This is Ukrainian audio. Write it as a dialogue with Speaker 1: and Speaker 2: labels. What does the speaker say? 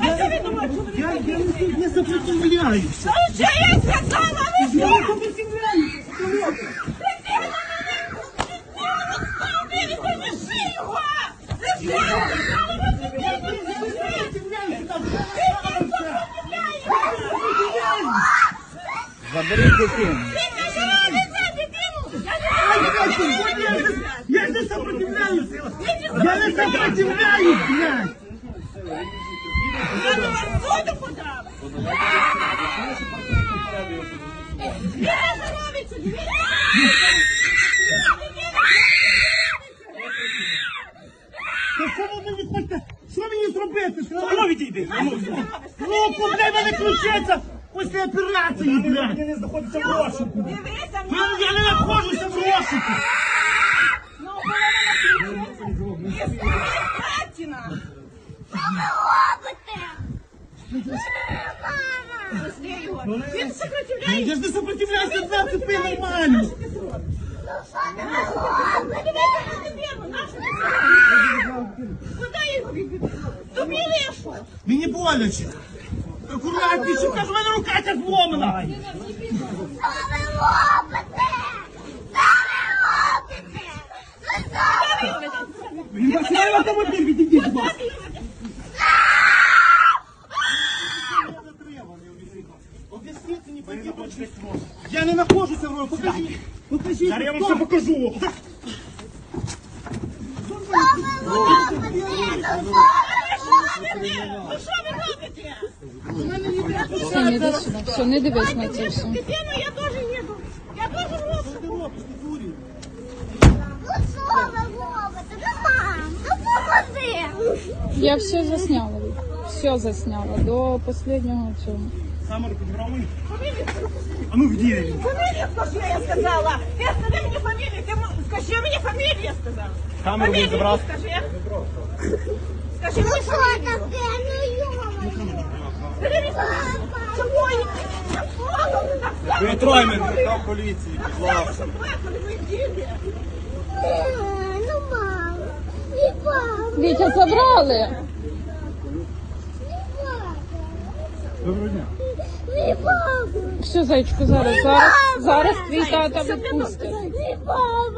Speaker 1: А що ви думаєте, що ви
Speaker 2: Я, я не, не сопротивляюся.
Speaker 1: Що я сказала? Ви
Speaker 2: Я
Speaker 1: що?
Speaker 2: не сопротивляюся.
Speaker 3: Заберіть дитину.
Speaker 2: Я не сопротивляюся. Я не сопротивляюсь, блядь.
Speaker 1: Я до вас суду
Speaker 2: що ви мені хочете? Що мені зробити? Що ви відійди? Ну, куди мене ключиця після операції, блядь?
Speaker 3: Не знаходиться в розшуку.
Speaker 1: Дивися,
Speaker 2: Я, я не знаходжуся в розшуку.
Speaker 1: ну, коли вона кричиться, і Катіна. Пусти його. Він
Speaker 2: Ну,
Speaker 1: сопротивляється.
Speaker 2: Я ж не сопротивляюся, да, ти пий нормально.
Speaker 1: Куди його відвідати? Тобі лишу.
Speaker 2: Мені боляче. Акуратніше, кажу, в мене рука ця зломана. Він починає автомобіль, відійдіть, будь ласка. Об'ясніть мені, по якій причині. Я не знаходжуся в ролі. Покажіть. Покажіть.
Speaker 3: Зараз я вам все покажу.
Speaker 1: Ви що ви робите?
Speaker 4: Все, не йди сюди. Все, не дивись на це все.
Speaker 1: Дитину я теж їду. Я теж роблю.
Speaker 2: Що ти робиш, ти дурень?
Speaker 4: Я все засняла. Все засняла до останнього цього.
Speaker 3: Камеру підбрали. А ну відійди.
Speaker 1: Фамілію скажи, я сказала. Ти скажи мені фамілію. Ти м- скажи мені фамілію, я сказала.
Speaker 3: Камеру
Speaker 1: Фамілію
Speaker 3: забрав.
Speaker 1: Скажи. Скажи. Скажи мені фамілію. Чого я?
Speaker 3: Ви троє мене, там поліції, будь ласка.
Speaker 1: Щоб плакали ви діти.
Speaker 5: Ну, мама, не папа,
Speaker 4: Вітя забрали.
Speaker 5: не папа,
Speaker 3: Доброго дня.
Speaker 5: папа.
Speaker 4: Все, зайчку, зараз, зараз, зараз твій тата відпустить.
Speaker 5: Не папа.